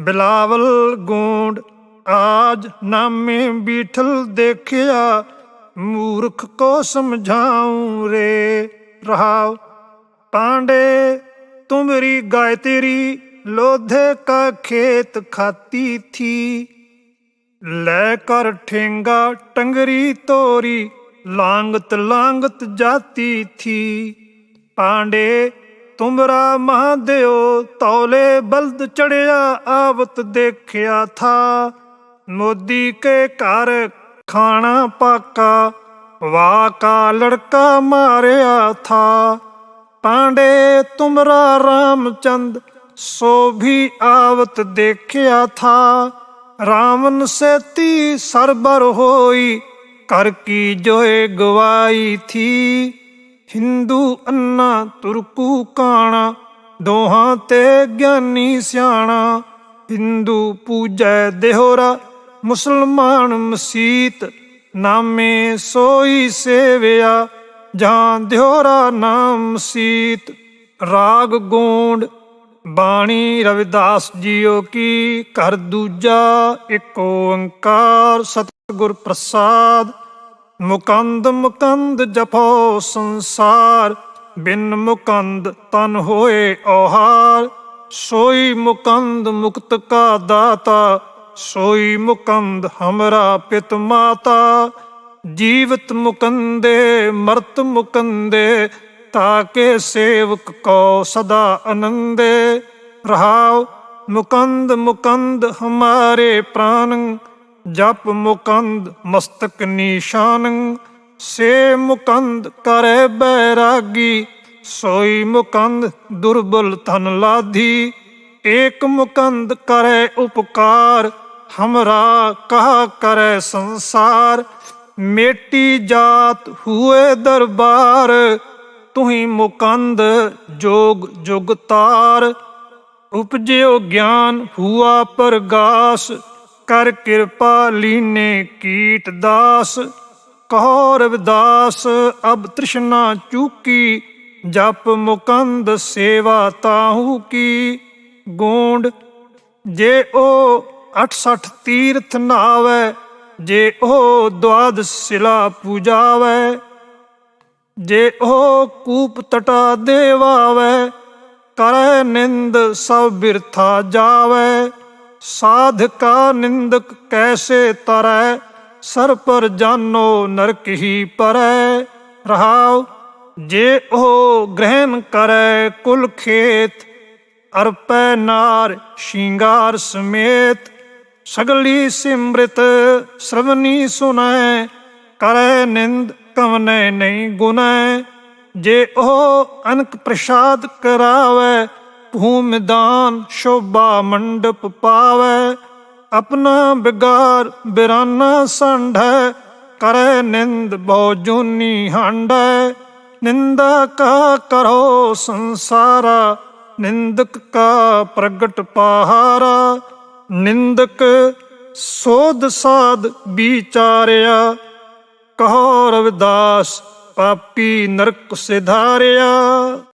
ਬਿਲਾਵਲ ਗੂੰਡ, ਆਜ ਨਾਮੇ ਬੀਠਲ ਦੇਖਿਆ, ਮੂਰਖ ਕੋ ਸਮਝਾਉ ਰੇ ਰਹਾਉ। ਪਾਂਡੇ, ਤੁਮਰੀ ਗਾਇ ਤੇਰੀ ਲੋਧੇ ਕਾ ਖੇਤ ਖਾਤੀ ਥੀ। ਲੈ ਕਰ ਠੇਂਗਾ ਟੰਗਰੀ ਤੋਰੀ, ਲਾਂਗਤ ਲਾਂਗਤ ਜਾਤੀ ਥੀ। ਪਾਂਡੇ ਤੁਮਰਾ ਮਹਾਦੇਓ ਤੌਲੇ ਬਲਦ ਚੜਿਆ, ਆਵਤ ਦੇਖਿਆ ਥਾ। ਮੋਦੀ ਕੇ ਘਰ ਖਾਣਾ ਪਾਕਾ ਵਾ ਕਾ ਲੜਕਾ ਮਾਰਿਆ ਥਾ। ਪਾਂਡੇ ਤੁਮਰਾ ਰਾਮਚੰਦ, ਸੋ ਵੀ ਆਵਤ ਦੇਖਿਆ ਥਾ। ਰਾਵਣ ਸੇਤੀ ਸਰਬਰ ਹੋਈ ਕਰ ਕੀ ਜੋਏ ਗਵਾਈ ਥੀ। ਹਿੰਦੂ ਅੰਨਾ ਤੁਰਕੂ ਕਾਣਾ, ਦੋਹਾਂ ਤੇ ਗਿਆਨੀ ਸਿਆਣਾ। ਹਿੰਦੂ ਪੂਜੈ ਦੇਹਰਾ, ਮੁਸਲਮਾਨ ਮਸੀਤ, ਨਾਮੇ ਸੋਈ ਸੇਵਿਆ, ਜਾਂ ਦਿਹੋਰਾ ਨਾਮ ਸੀਤ ਰਾਗ ਗੋਂਡ, ਬਾਣੀ ਰਵਿਦਾਸ ਜੀਓ ਕੀ ਕਰ ਦੂਜਾ, ਇੱਕ ਓੰਕਾਰ ਸਤਿਗੁਰ ਪ੍ਰਸਾਦ। ਮੁਕੰਦ ਮੁਕੰਦ ਜਪੋ ਸੰਸਾਰ, ਬਿਨ ਮੁਕੰਦ ਤਨ ਹੋਏ ਔਹਾਰ। ਸੋਈ ਮੁਕੰਦ ਮੁਕਤ ਕਾ ਦਾਤਾ, ਸੋਈ ਮੁਕੰਦ ਹਮਰਾ ਪਿਤ ਮਾਤਾ। ਜੀਵਤ ਮੁਕੰਦੇ, ਮਰਤ ਮੁਕੰਦੇ ਤਾਕੇ ਸੇਵਕ ਕੋ ਸਦਾ ਆਨੰਦੇ। ਰਹਾਉ, ਮੁਕੰਦ ਮੁਕੰਦ ਹਮਾਰੇ ਪ੍ਰਾਨ ਜਪ ਮੁਕੰਦ ਮਸਤਕ ਨਿਸ਼ਾਨ, ਸੇ ਮੁਕੰਦ ਕਰੇ ਬੈਰਾਗੀ, ਸੋਈ ਮੁਕੰਦ ਦੁਰਬਲ ਤਨ ਲਾਧੀ, ਏਕ ਮੁਕੰਦ ਕਰੇ ਉਪਕਾਰ, ਹਮਰਾ ਕਹਾ ਕਰੇ ਸੰਸਾਰ, ਮੇਟੀ ਜਾਤ ਹੂਏ ਦਰਬਾਰ, ਤੁਹੀ ਮੁਕੰਦ ਜੋਗ ਜੁਗਤਾਰ, ਉਪਜਿਓ ਗਿਆਨ ਹੁਆ ਪ੍ਰਗਾਸ ਕਰ ਕਿਰਪਾ ਲੀਨੇ ਕੀਟ ਦਾਸ ਕਹੋ ਰਵਿਦਾਸ ਅਬ ਤ੍ਰਿਸ਼ਨਾ ਚੂਕੀ, ਜਪ ਮੁਕੰਦ ਸੇਵਾ ਤਾਹੂ ਕੀ। ਗੋਂਡ, ਜੇ ਉਹ 68 ਤੀਰਥ ਨਾਵੇ, ਜੇ ਉਹ ਦਵਾਦ ਸਿਲਾ ਪੂਜਾਵੇ। ਜੇ ਉਹ ਕੂਪ ਤਟਾ ਦੇਵਾਵੇ, ਕਰੈ ਨਿੰਦ ਸਭ ਬਿਰਥਾ ਜਾਵੇ। ਸਾਧਕਾ ਨਿੰਦਕ ਕੈਸੇ ਤਰੈ? ਸਰ ਪਰ ਜਾਨੋ ਨਰਕ ਹੀ ਪਰੈ। ਰਹਾਉ, ਜੇ ਉਹ ਗ੍ਰਹਿਣ ਕਰੈ ਕੁਲ ਖੇਤ, ਅਰਪੈ ਨਾਰ ਸ਼ਿੰਗਾਰ ਸਮੇਤ। ਸਗਲੀ ਸਿਮ੍ਰਿਤ ਸ਼ਰਵਨੀ ਸੁਨੈ, ਕਰੈ ਨਿੰਦ ਕਵਨੈ ਨਹੀਂ ਗੁਨੈ। ਜੇ ਉਹ ਅਨਕ ਪ੍ਰਸਾਦ ਕਰਾਵੇ ਭੂਮਿਦਾਨ ਸ਼ੋਭਾ ਮੰਡਪ ਪਾਵੇ, ਆਪਣਾ ਬਿਗਾਰ ਬਿਰਾਨਾ ਸੰਢੈ, ਕਰੈ ਨਿੰਦ ਬਹੁ ਜੂਨੀ ਹੰਡੈ। ਨਿੰਦਾ ਕਾ ਕਰੋ ਸੰਸਾਰਾ, ਨਿੰਦਕ ਕਾ ਪ੍ਰਗਟ ਪਹਾਰਾ। ਨਿੰਦਕ ਸੋਧ ਸਾਧ ਵਿਚਾਰਿਆ, ਕਹੋ ਰਵਿਦਾਸ ਪਾਪੀ ਨਰਕ ਸਿਧਾਰਿਆ।